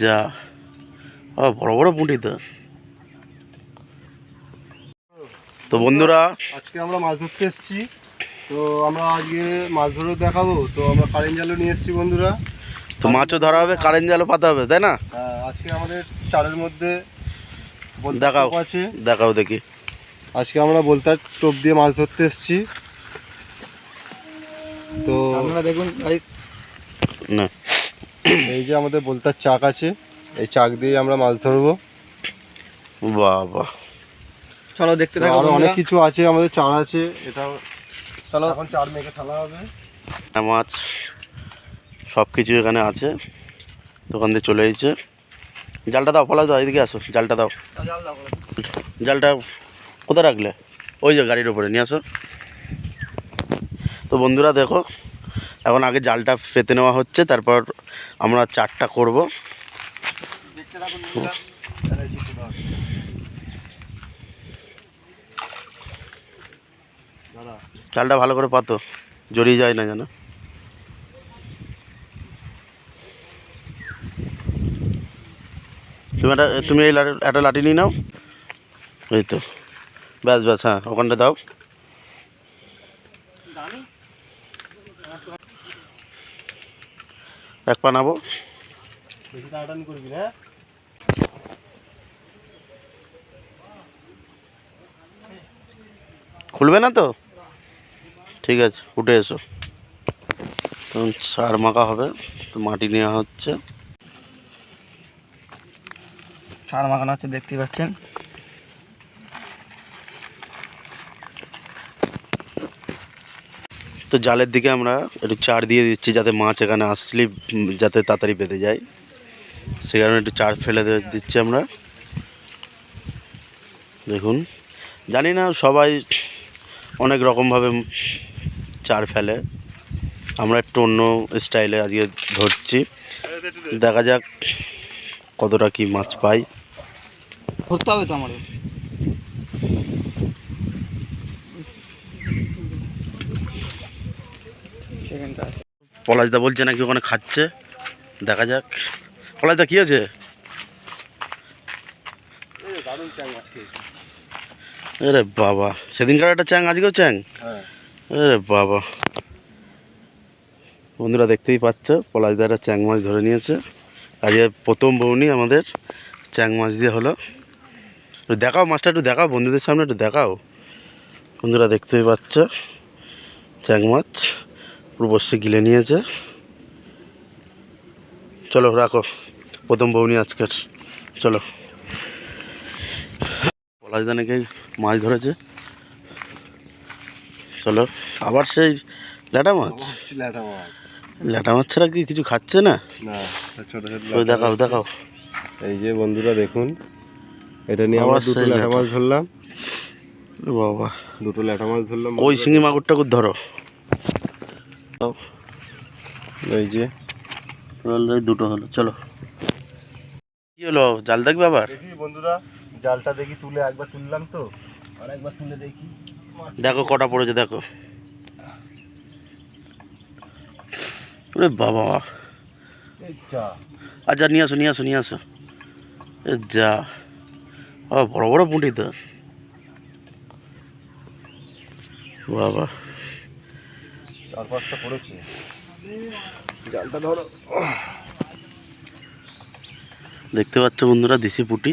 যা। ও বড় বড় পুঁটি তো। তো বন্ধুরা আজকে আমরা মাছ ধরতে এসেছি। তো আমরা আজকে মাছ ধরে দেখাবো। তো আমরা কারেন্ট জালও নিয়ে এসেছি বন্ধুরা। তো মাছও ধরা হবে কারেন্ট জালও পাতা হবে তাই না? আজকে আমাদের চারের মধ্যে দেখাও। টোপ আছে। দেখাও দেখি। আজকে আমরা বলতার টোপ দিয়ে মাছ ধরতে এসেছি। তো আপনারা দেখুন গাইস না। এই যে আমাদের বলতার চাক আছে এই চাক দিয়ে আমরা মাছ ধরবো। বাবা। চলো দেখতে থাকো আরও অনেক কিছু আছে আমাদের চার আছে এটাও চলো। এখন চার মেঘে ঠালা হবে। মাছ সব কিছু এখানে আছে দোকান দিয়ে চলে এসেছে। জালটা দাও ফলা দাও এদিকে আসো জালটা দাও। দাও জালটা কোথায় রাখলে? ওই যে গাড়ির ওপরে নিয়ে আসো। তো বন্ধুরা দেখো এখন আগে জালটা পেতে নেওয়া হচ্ছে, তারপর আমরা চারটা করব। জালটা ভালো করে পাতো, জড়িয়ে যায় না যেন। তুমি একটা, তুমি এই একটা লাঠি নিয়ে নাও। এই তো। ব্যাস ব্যাস হ্যাঁ ওখানটা দাও। এক পা নাবো। করবি না? হ্যাঁ? খুলবে না তো? ঠিক আছে উঠে এসো। তখন সার মাখা হবে তো মাটি নেওয়া হচ্ছে। সার মাখানো হচ্ছে দেখতেই পাচ্ছেন। তো জালের দিকে আমরা একটু চার দিয়ে দিচ্ছি যাতে মাছ এখানে আসলে যাতে তাড়াতাড়ি বেঁধে যায়। সে কারণে একটু চার ফেলে দিচ্ছি আমরা। দেখুন, জানি না সবাই অনেক রকমভাবে চার ফেলে। আমরা একটু অন্য স্টাইলে আজকে ধরছি। দেখা যাক কতটা কি মাছ পাই। ধরতে হবে তো আমাদের সেখানটা আছে পলাশদা বলছে নাকি ওখানে খাচ্ছে? দেখা যাক। পলাশদা, কী আছে? আরে বাবা, সেদিনকার একটা চ্যাং, আজকেও চ্যাং? আরে বাবা। বন্ধুরা দেখতেই পাচ্ছ পলাশদারা চ্যাং মাছ ধরে নিয়েছে। আজকে প্রথম বউনি আমাদের চ্যাং মাছ দিয়ে হলো। একটু দেখাও মাছটা, একটু দেখাও বন্ধুদের সামনে, একটু দেখাও। বন্ধুরা দেখতেই পাচ্ছ, চ্যাং মাছ। পুরো বসে গিলে নিয়েছে চলো রাখো। প্রথম বউনি আজকের। চলো। পলাশদা নাকি মাছ ধরেছে। চলো আবার সেই ল্যাটা মাছ? ল্যাটা মাছ। ল্যাটা মাছ ছাড়া কি কিছু খাচ্ছে না? দেখাও দেখাও। এই যে বন্ধুরা দেখুন। এটা নিয়ে আমরা আবার দুটো সেই ল্যাটা। মাছ ধরলাম। বাবা। দুটো ল্যাটা মাছ ধরলাম। ওই শিঙি মাগুর টাকুর ধরো। এই যে। দুটো হলো চলো। কি হলো? জাল দেখবে আবার? দেখি বন্ধুরা জালটা দেখি তুলে একবার তুললাম তো। আর একবার তুলে দেখি। দেখো কটা পড়েছে দেখো। ওরে বাবা। যা। আচ্ছা নিয়ে আসো নিয়ে আসো নিয়ে আসো। এ যা। ও বড় বড় পুঁটি তো। বাবা। চার পাঁচটা পড়েছে জালটা ধরো। দেখতে পাচ্ছ বন্ধুরা দেশি পুঁটি।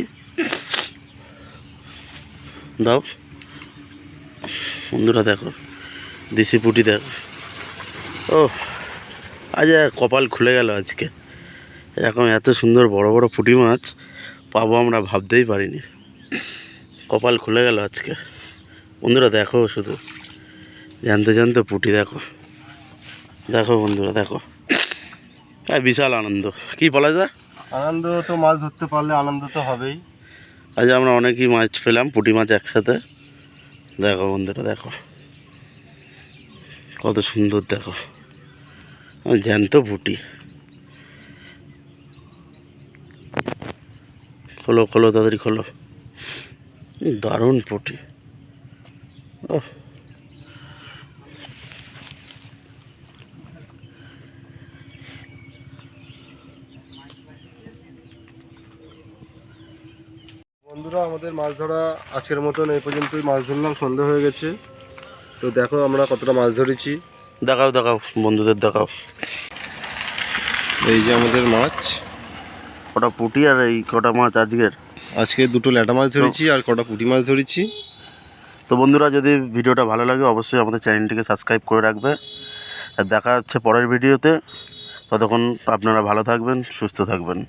দাও। বন্ধুরা দেখো দেশি পুঁটি দেখো। ও আজ কপাল খুলে গেল আজকে। এরকম এত সুন্দর বড় বড় পুঁটি মাছ পাবো আমরা ভাবতেই পারিনি। কপাল খুলে গেল আজকে। বন্ধুরা দেখো শুধু। জানতে জানতে পুঁটি দেখো। দেখো বন্ধুরা দেখো। হ্যাঁ বিশাল আনন্দ। কি বলা যায়? আনন্দ তো মাছ ধরতে পারলে আনন্দ তো হবেই। আজ আমরা অনেকই মাছ পেলাম পুঁটি মাছ একসাথে। দেখো বন্ধুরা দেখো। কত সুন্দর দেখো। জ্যান্ত পুঁটি। খোলো খোলো তাড়াতাড়ি খোলো। দারুণ পুঁটি। ও বন্ধুরা আমাদের মাছ ধরা আজকের মতন এই পর্যন্তই। মাছ ধরলাম সন্ধ্যা হয়ে গেছে। তো দেখো আমরা কতটা মাছ ধরেছি। দেখাও দেখাও বন্ধুদের দেখাও। এই যে আমাদের মাছ। কটা পুটি আর এই কটা মাছ আজকের? আজকে দুটো ল্যাটা মাছ ধরেছি আর কটা পুঁটি মাছ ধরেছি। তো বন্ধুরা যদি ভিডিওটা ভালো লাগে অবশ্যই আমাদের চ্যানেলটিকে সাবস্ক্রাইব করে রাখবে। আর দেখা হচ্ছে পরের ভিডিওতে। ততক্ষণ আপনারা ভালো থাকবেন সুস্থ থাকবেন।